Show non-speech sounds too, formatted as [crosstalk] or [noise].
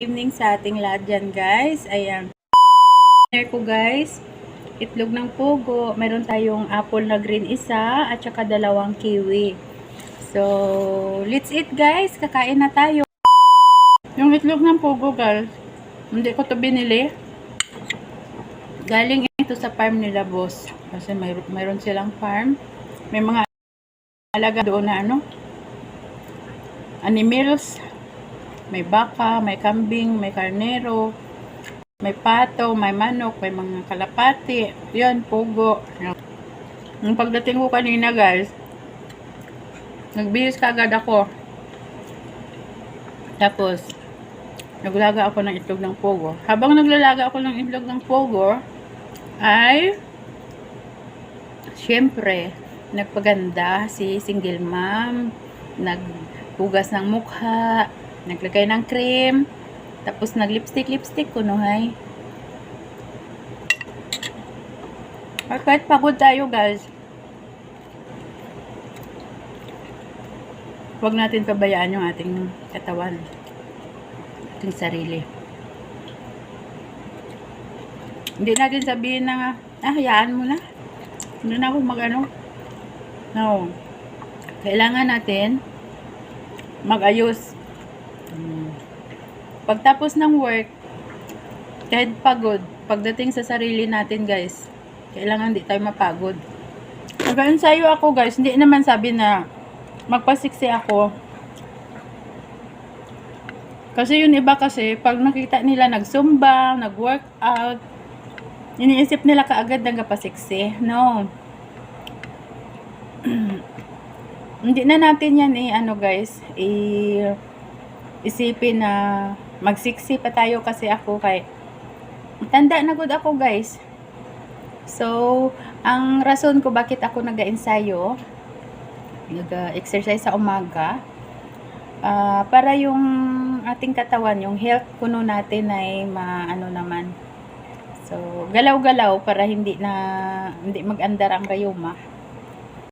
evening sa ating lahat dyan guys. Ayan. Share ko guys. Itlog ng pugo. Meron tayong apple na green isa at saka dalawang kiwi. So, let's eat guys. Kakain na tayo. Yung itlog ng pugo guys, hindi ko to binili. Galing ito sa farm nila boss. Kasi may, mayroon silang farm. May mga alaga doon na ano, animals. May baka, may kambing, may karnero, may pato, may manok, may mga kalapati. Yan, pugo. Yung pagdating ko kanina guys, nagbihis kagad ako. Tapos, naglaga ako ng itlog ng pogo. Habang naglalaga ako ng itlog ng pogo, ay, syempre, nagpaganda si single mom, naghugas ng mukha, naglagay ng cream, tapos nag-lipstick, lipstick ko, no, hay. At kahit pagod tayo, guys, huwag natin pabayaan yung ating katawan, ating sarili. Hindi natin sabihin na, ah, hayaan mo na. Hindi na ako mag-ano. No. Kailangan natin mag-ayos. Hmm. Pagtapos ng work, kahit pagod, pagdating sa sarili natin, guys, kailangan di tayo mapagod. Nag-ensayo ako, guys. Hindi naman sabi na magpasiksi ako. Kasi yun iba kasi, pag nakita nila nagsumba, nag-workout, iniisip nila kaagad nagpasiksi. No. [clears throat] Hindi na natin yan eh, ano guys, i isipin na magsiksi pa tayo kasi ako kay tanda na good ako guys. So, ang rason ko bakit ako nag-ensayo, nag-exercise sa umaga, ah, para yung ating katawan, yung health kuno natin ay maano naman. So, galaw-galaw para hindi na hindi mag-andar ang rayuma.